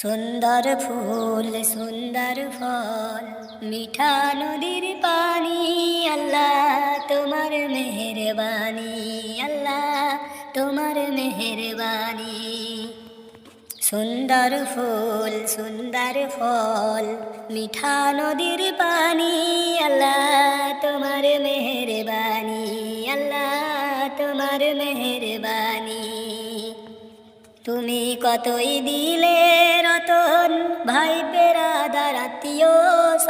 সুন্দর ফুল, সুন্দর ফল, মিঠা নদীর পানি, আল্লাহ তোমার মেহরবানি, আল্লাহ তোমার মেহরবানি। সুন্দর ফুল, সুন্দর ফল, মিঠা নদীর পানি, আল্লাহ তোমার মেহরবানি, আল্লাহ তোমার মেহরবানি। তুমি কতই দিলে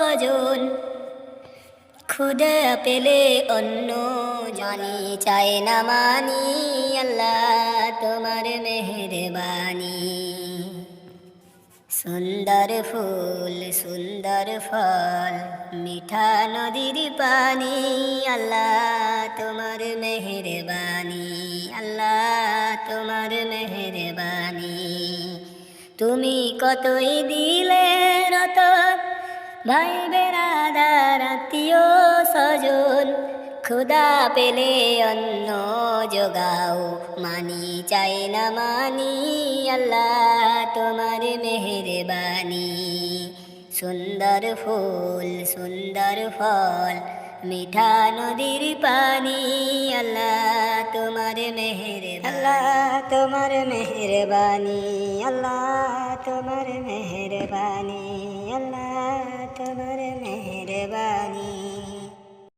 স্বজন খুদে পেলে অন্য জানি চাই না মানি, আল্লাহ তোমার মেহরবানি। সুন্দর ফুল, সুন্দর ফল, মিঠা নদীর পানি, আল্লাহ তোমার মেহরবানি, আল্লাহ তোমার মেহরবানি। তুমি কতই দিলে রতন ভাই বেড়াদার আত্মীয় স্বজন ক্ষুদা পেলে অন্ন যোগাও। মানি চাই না মানি, আল্লাহ তোমার মেহরবানি। সুন্দর ফুল, সুন্দর ফল মিঠা নদীর পানি, আল্লাহ তোমার মেহের আল্লাহ তোমার মেহরবানি, আল্লাহ তোমার মেহরবানি, আল্লাহ তোমার মেহরবানি।